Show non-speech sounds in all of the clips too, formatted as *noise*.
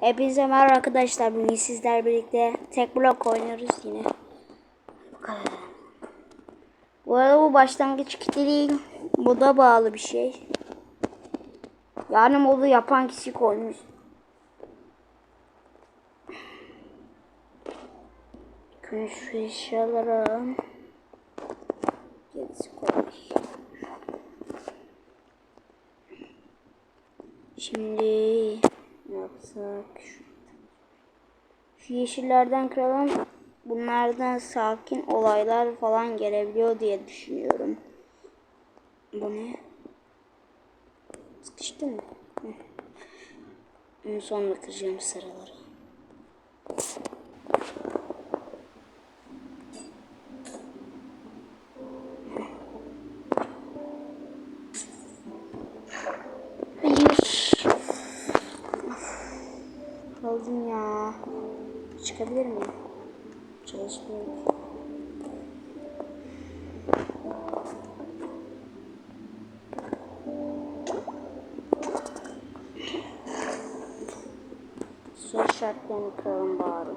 Hepinize merhaba arkadaşlar. Bugün sizler birlikte tek blok oynuyoruz yine. Bu arada bu başlangıç kiti değil. Moda bağlı bir şey. Yani modu yapan kişi koymuş. Şu eşyalara gerisi kolay. Şimdi yapsak? Şu, yeşillerden kıralım. Bunlardan sakin olaylar falan gelebiliyor diye düşünüyorum. Bu ne? Sıkıştı mı? Hı. Onu sonra kıracağım şartlarını kıralım bari.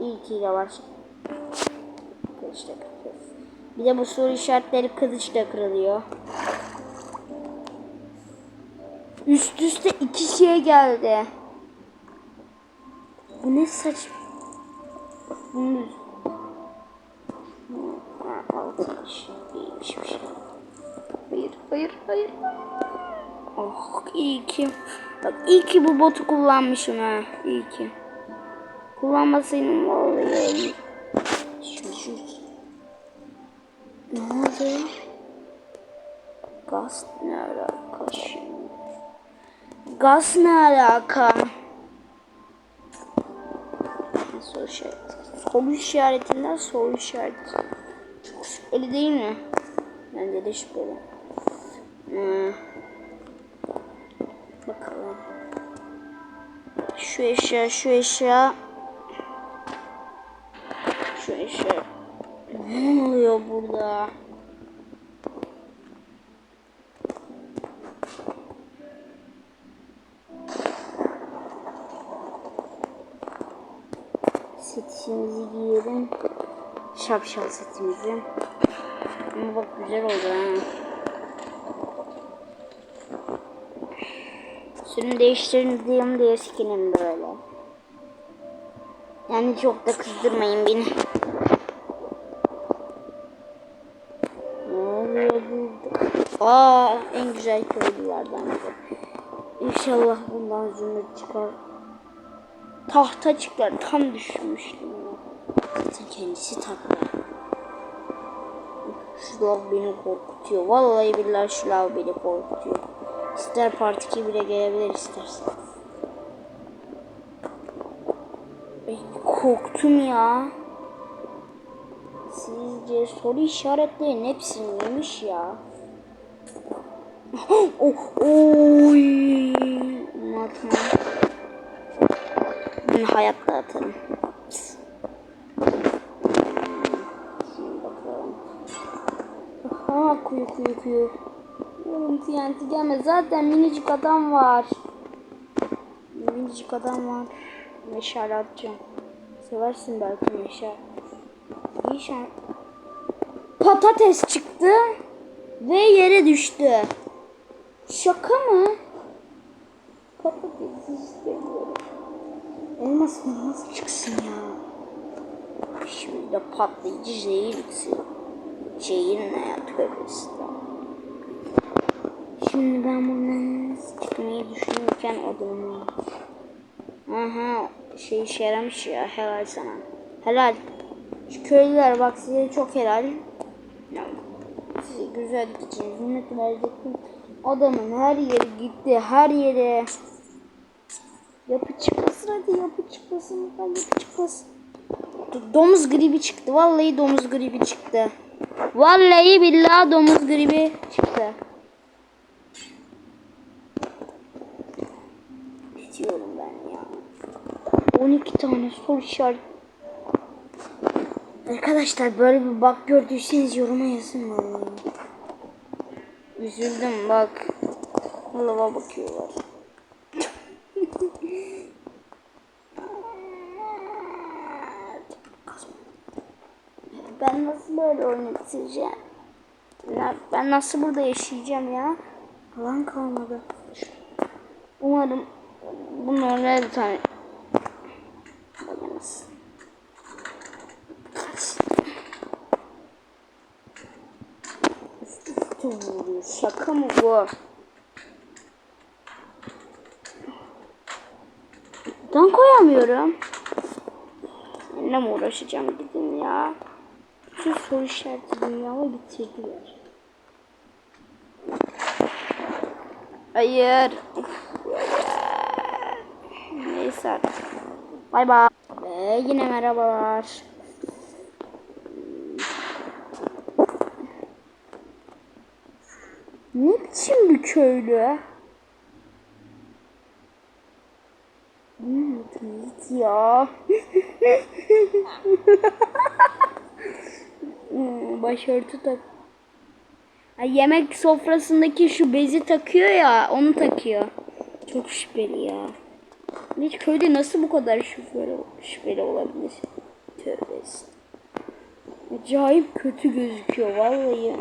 İyi ki yavaş. Kılıçla kırıyoruz. Bir de bu soru işaretleri kılıçla kırılıyor. Üst üste iki şey geldi. Bu ne saçma. Bunu... Altı şey iyiymiş bir şey. Hayır, hayır, hayır. Oh, iyi ki. Bak iyi ki bu botu kullanmışım ha. İyi ki. Kullanmasaydım vallahi. Şu, şu. Ne oldu? Gaz ne alaka? Gaz ne alaka? Soru işareti. Soru işaretinden soru işareti. Çok şüpheli değil mi? Bence de şüpheli. Hmm. Bakalım. Şu eşya, şu eşya. Şu eşya. Ne oluyor burada? Setimizi giyelim. Şapşal setimizi. Ama bak güzel oldu ha. Sürüm değiştirdiğim diye skinim böyle. Yani çok da kızdırmayın beni. Aa en güzel köylülerden biri. İnşallah bundan zümrüt çıkar. Tahta çıkar. Tam düşünmüştüm ya. Zaten kendisi takla. Şu lav beni korkutuyor. Vallahi billahi şu lav beni korkutuyor. İster part 2 bile gelebilir istersen. Korktum ya. Sizce soru işaretlerin hepsini yemiş ya. *gasps* oh, oy. Unutma. Bunu hayatta atarım. Aha kuyu kuyu kuyu. Oğlum TNT gelme. Zaten minicik adam var. Minicik adam var. Meşale atacağım. Seversin belki meşale. İyi şan. Patates çıktı. Ve yere düştü. Şaka mı? Patates istemiyorum. Elmas elmas çıksın ya. Şimdi de patlayıcı zehir çıksın. Zehir ne ya tövbe. Şimdi ben buradan çıkmayı düşünürken odamı. Aha şey işe yaramış ya helal sana. Helal. Şu köylüler bak size çok helal. Size güzel için hizmet verecektim. Adamın her yeri gitti her yere. Yapı çıkmasın hadi yapı çıkmasın. Hadi yapı çıkmasın. Domuz gribi çıktı. Vallahi domuz gribi çıktı. Vallahi billahi domuz gribi çıktı. Bitiyorum ben ya. 12 tane soru işaret. Arkadaşlar böyle bir bak gördüyseniz yoruma yazın vallahi. Üzüldüm bak. Lava bakıyorlar. *laughs* Ben nasıl böyle oynatacağım? Ben nasıl burada yaşayacağım ya? Alan kalmadı. Umarım bunlar ne tane Bakınız. Üstü üstü vuruyor. Şaka mı bu? Dan koyamıyorum. Ne mi uğraşacağım gidin ya. Şu soru işareti dünyamı bitirdiler. Hayır. Neyse artık. Bay bay. Ve yine merhabalar. Ne biçim bir köylü? Git ya. Hmm, Başörtü tak. Yemek sofrasındaki şu bezi takıyor ya, onu takıyor. Çok şüpheli ya. Hiç köyde nasıl bu kadar şüpheli, şüpheli olabilir? Tövbe. Acayip kötü gözüküyor vallahi.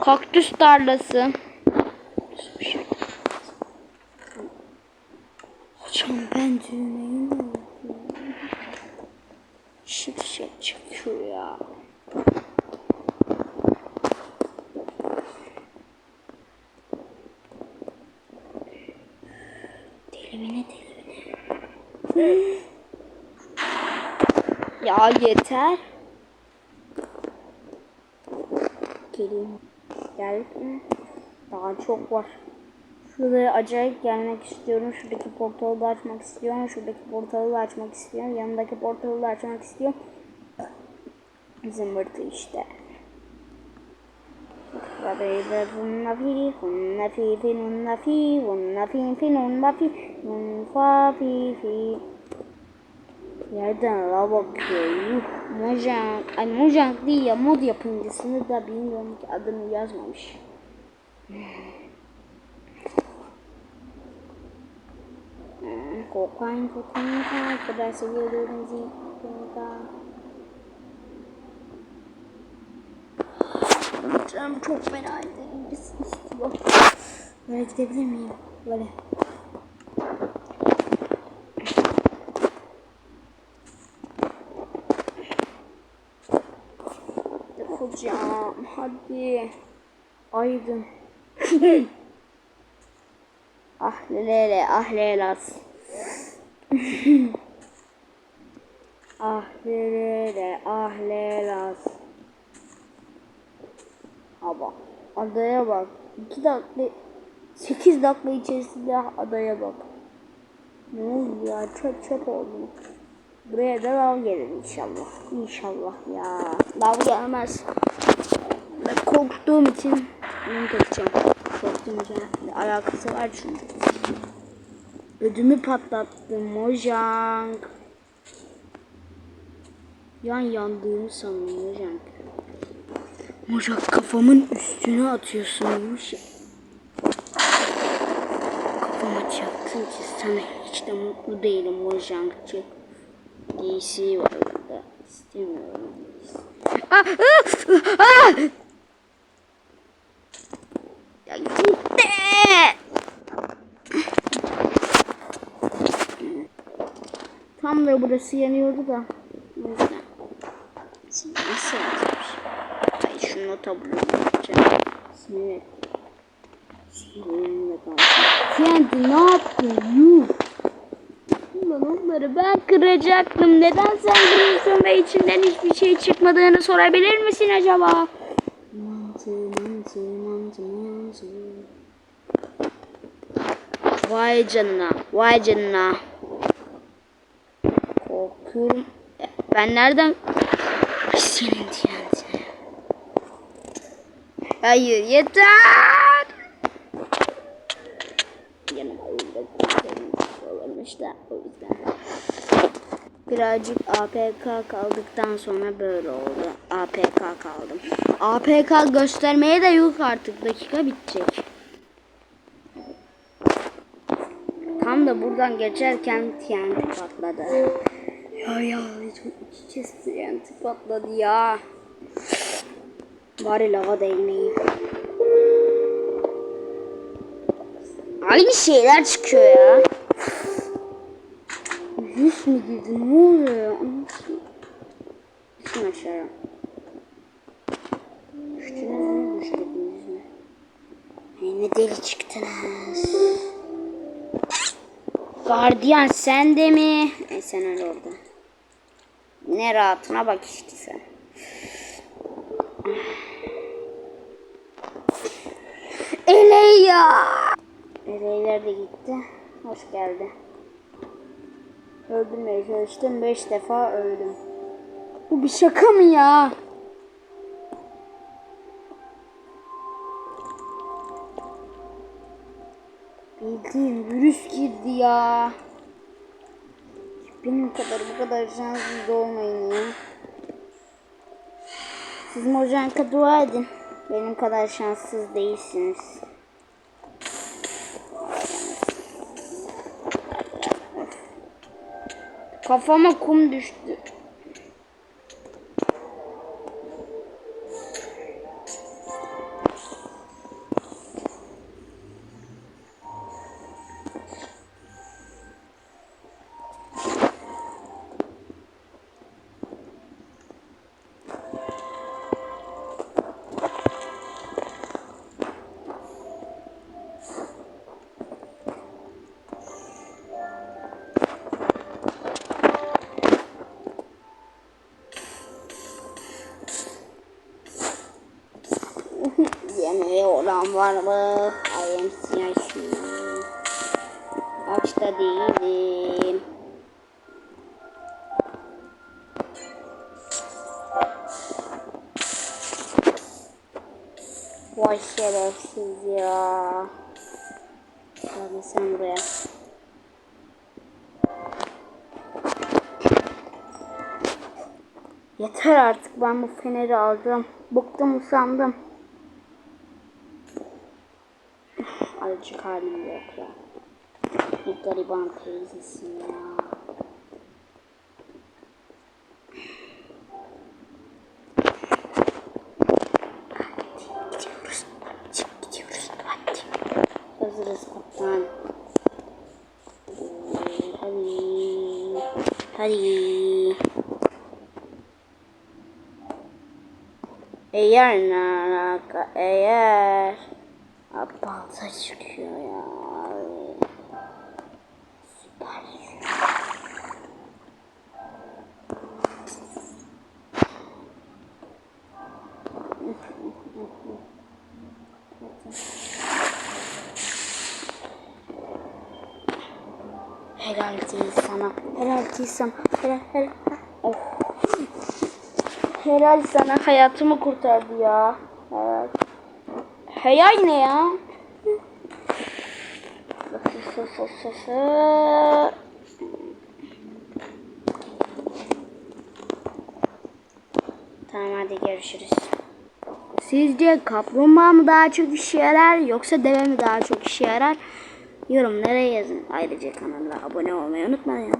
Kaktüs tarlası. Hocam ben düğmeyi unuttum? Şimşek çıkıyor ya. Ya yeter. Gelin. Geldik? Daha çok var. Şuraya acayip gelmek istiyorum. Şuradaki portalı da açmak istiyorum. Şuradaki portalı da açmak istiyorum. Yanındaki portalı da açmak istiyorum. Zımbırtı işte. Rabeyde funna fi funna fi fi nunna fi funna fi fi nunna fi nun fa fi fi Yerden la bakıyor. Yuh. Mojang. Ay Mojang değil ya mod yapımcısını da bilmiyorum ki adını yazmamış. Hmm, kokain, kokain. Kadar. Kokain. Canım çok fena istiyor. Böyle gidebilir miyim? Böyle. Hocam hadi. Aydın. *clears throat* ah lele ah lelas. *clears throat* ah lele ah lelas. Ama adaya bak. 2 dakika 8 dakika içerisinde adaya bak. Ne oldu ya? Çöp çöp oldu. Buraya da lav gelir inşallah. İnşallah ya. Lav gelmez. Ben korktuğum için bunu takacağım. Korktuğum için. Alakası var çünkü. Ödümü patlattım Mojang. Yan yandığımı sanıyorum Mojang. Mojang kafamın üstüne atıyorsunmuş ya. Kafama çaktın ki sana hiç de mutlu değilim Mojang'cı. DC var orada. İstemiyorum. Ah, ah, ah! Ya gitti. Tam da burası yanıyordu da. O yüzden. Şimdi nasıl yapacağım? Ay şu nota bulacağım. Sinir. Sinirimle kalsın. Kendi ne yaptın? Yuh. Ulan onları ben kıracaktım. Neden sen kırıyorsun ve içinden hiçbir şey çıkmadığını sorabilir misin acaba? Mantı, mantı, mantı, mantı. Vay canına, vay canına. Korkuyorum. Ben nereden... Hayır yeter. Yanıma öyle olmuş da o yüzden. Birazcık APK kaldıktan sonra böyle oldu. APK kaldım. APK göstermeye de yok artık. Dakika bitecek. Tam da buradan geçerken TNT patladı. Ya ya iki kez TNT patladı ya. Bari lava değmeyeyim. Aynı şeyler çıkıyor ya. Mü girdi? Ne oluyor Düşün aşağıya. Düştünüz mü? Düştünüz mü? Ay ne deli çıktınız. Gardiyan sen de mi? E sen öyle orada. Ne rahatına bak işte sen. Eleya. Eleyler de gitti. Hoş geldi. Öldürmeye çalıştım. Beş defa öldüm. Bu bir şaka mı ya? Bildiğin virüs girdi ya. Benim kadar bu kadar şanssız olmayın ya. Siz Mojanka dua edin. Benim kadar şanssız değilsiniz. Kafama kum düştü. Olan var mı? I am siyasi. Aç da değilim. Vay şerefsiz ya. Hadi sen buraya. Yeter artık ben bu feneri alacağım. Bıktım usandım. Azıcık halim yok ya. Ne gariban teyzesin ya. Hadi. Hadi. Eğer naraka eğer balta çıkıyor ya. Süper. Helal değil sana. Helal değil sana. Helal helal. Oh. Helal sana hayatımı kurtardı ya. Helal. Helal ne ya? Tamam hadi görüşürüz. Sizce kaplumbağa mı daha çok işe yarar yoksa deve mi daha çok işe yarar? Yorumlara yazın. Ayrıca kanala abone olmayı unutmayın.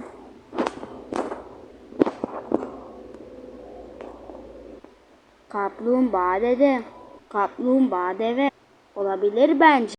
Kaplumbağa dede. Kaplumbağa deve. Olabilir bence.